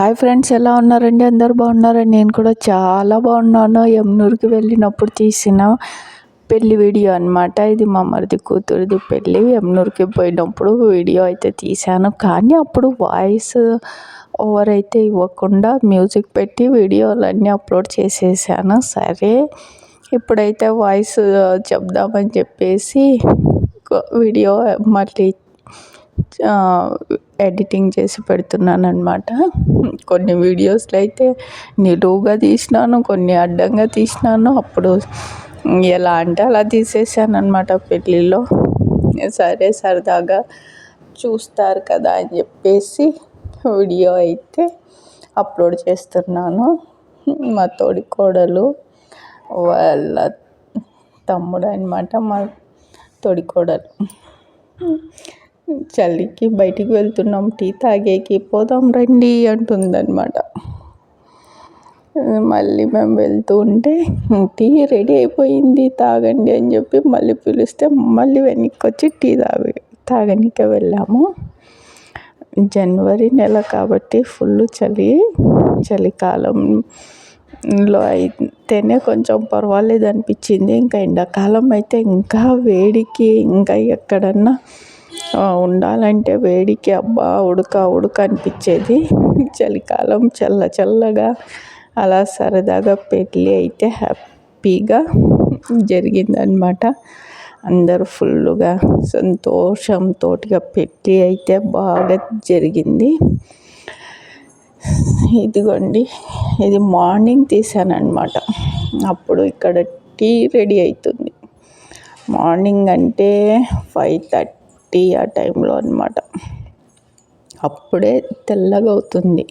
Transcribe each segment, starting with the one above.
Hi friends ఎలా ఉన్నారండి? అందరు బాగున్నారండి? నేను కూడా చాలా బాగున్నాను. యమునూరుకి వెళ్ళినప్పుడు తీసిన పెళ్ళి వీడియో అనమాట ఇది మా మరిది కూతురిది పెళ్ళి. యమునూరుకి పోయినప్పుడు వీడియో అయితే తీశాను. కానీ అప్పుడు వాయిస్ ఓవర్ అయితే ఇవ్వకుండా మ్యూజిక్ పెట్టి వీడియోలన్నీ అప్లోడ్ చేసేసాను. సరే ఇప్పుడైతే వాయిస్ చెప్దామని చెప్పేసి వీడియో మళ్ళీ ఎడిటింగ్ చేసి పెడుతున్నాను అనమాట కొన్ని వీడియోస్లో అయితే నిలువుగా తీసినాను కొన్ని అడ్డంగా తీసినాను. అప్పుడు ఎలా అంటే అలా తీసేసాను అనమాట పెళ్ళిలో. సరే సరదాగా చూస్తారు కదా అని చెప్పేసి వీడియో అయితే అప్లోడ్ చేస్తున్నాను. మా తోడి కోడలు వాళ్ళ తమ్ముడు అనమాట మా తోడి కోడలు. చలికి బయటికి వెళ్తున్నాం టీ తాగేకి పోదాం రండి అంటుందన్నమాట. మళ్ళీ మేము వెళ్తూ ఉంటే టీ రెడీ అయిపోయింది తాగండి అని చెప్పి మళ్ళీ పిలిస్తే మళ్ళీ వెనక్కి వచ్చి టీ తాగి తాగనికే వెళ్ళాము. జనవరి నెల కాబట్టి ఫుల్ చలి చలికాలంలో అయితేనే కొంచెం పర్వాలేదు అనిపించింది ఇంకా ఎండాకాలం అయితే ఇంకా వేడికి ఇంకా ఎక్కడన్నా ఉండాలంటే వేడికి అబ్బా ఉడక ఉడక అనిపించేది. చలికాలం చల్ల చల్లగా అలా సరదాగా పెళ్ళి అయితే హ్యాపీగా జరిగిందనమాట అందరూ ఫుల్గా సంతోషంతో పెళ్ళి అయితే బాగా జరిగింది. ఇదిగోండి ఇది మార్నింగ్ తీసాను అప్పుడు ఇక్కడ టీ రెడీ అవుతుంది. మార్నింగ్ అంటే ఫైవ్ థర్టీ థర్టీ ఆ టైంలో అనమాట అప్పుడే తెల్లగా అవుతుంది.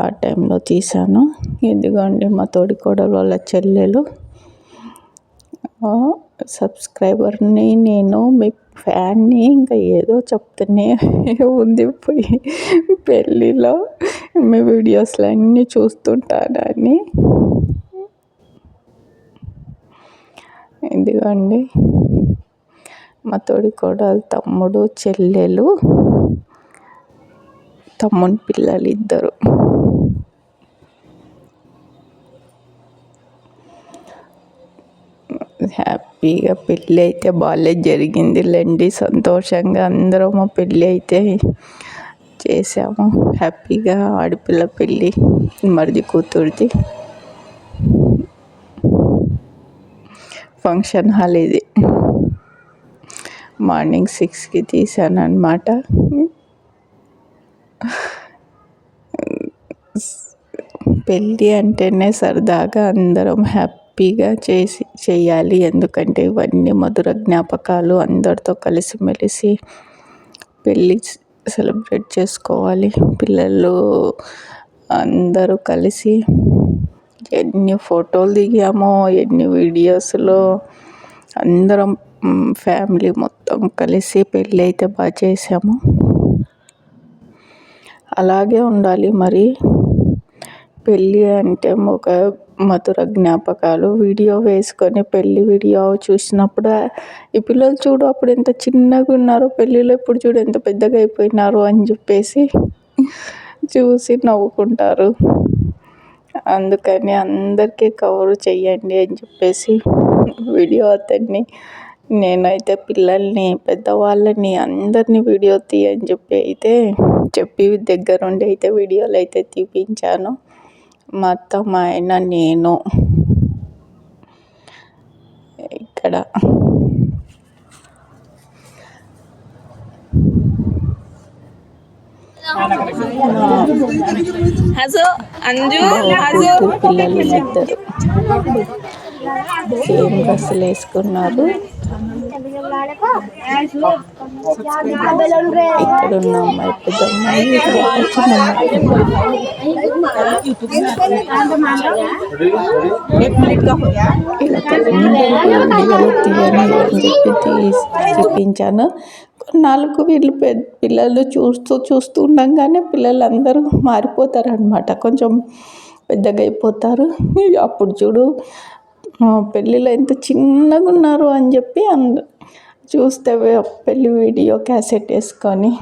ఆ టైంలో తీసాను ఇదిగోండి మా తోడి కోడలు వాళ్ళ చెల్లెలు. సబ్స్క్రైబర్ని నేను మీ ఫ్యాన్ని ఇంకా ఏదో చెప్తూనే ఉంది పోయి పెళ్ళిలో. మీ వీడియోస్లో అన్నీ చూస్తుంటానని. ఇదిగోండి. మా తోడి కోడలు తమ్ముడు చెల్లెలు తమ్ముని పిల్లలు ఇద్దరు. హ్యాపీగా పెళ్ళి అయితే బాగాలే జరిగింది లేండి. సంతోషంగా అందరం మా పెళ్ళి అయితే చేసాము హ్యాపీగా ఆడపిల్ల పెళ్ళి. మరిది కూతురిది. ఫంక్షన్ హాల్ ఇది. మార్నింగ్ సిక్స్కి తీసాను అనమాట పెళ్ళి అంటేనే సరదాగా అందరం హ్యాపీగా చేసి చేయాలి. ఎందుకంటే ఇవన్నీ మధుర జ్ఞాపకాలు అందరితో కలిసిమెలిసి పెళ్ళి సెలబ్రేట్ చేసుకోవాలి. పిల్లలు అందరూ కలిసి ఎన్ని ఫోటోలు దిగామో ఎన్ని వీడియోస్లో అందరం ఫ్యామిలీ మొత్తం కలిసి పెళ్ళి అయితే బాగా చేసాము అలాగే ఉండాలి మరి. పెళ్ళి అంటే ఒక మధుర జ్ఞాపకాలు. వీడియో వేసుకొని పెళ్ళి వీడియో చూసినప్పుడు ఈ పిల్లలు చూడు అప్పుడు ఎంత చిన్నగా ఉన్నారో పెళ్ళిలో ఇప్పుడు చూడు ఎంత పెద్దగా అయిపోయినారు అని చెప్పేసి చూసి నవ్వుకుంటారు. అందుకని అందరికీ కవర్ చెయ్యండి అని చెప్పేసి వీడియో అతన్ని నేనైతే పిల్లల్ని పెద్దవాళ్ళని అందరినీ వీడియో తీయని చెప్పి అయితే చెప్పి దగ్గరుండి అయితే వీడియోలు అయితే తీపించాను. మా అత్త మా ఆయన నేను. ఇక్కడ. హజు అంజు హజు. పిల్లలు ఇద్దరు. సేమ్ డ్రెస్సులు వేసుకున్నారు. ఇక్కడ ఉన్న చూపించాను. నాలుగు వీళ్ళు పిల్లలు చూస్తూ చూస్తూ ఉండగానే పిల్లలందరూ మారిపోతారనమాట కొంచెం పెద్దగా అయిపోతారు. అప్పుడు చూడు పెళ్ళిలో ఎంత చిన్నగా ఉన్నారు అని చెప్పి అంద చూస్తే పెళ్ళి వీడియో క్యాసెట్ వేసుకొని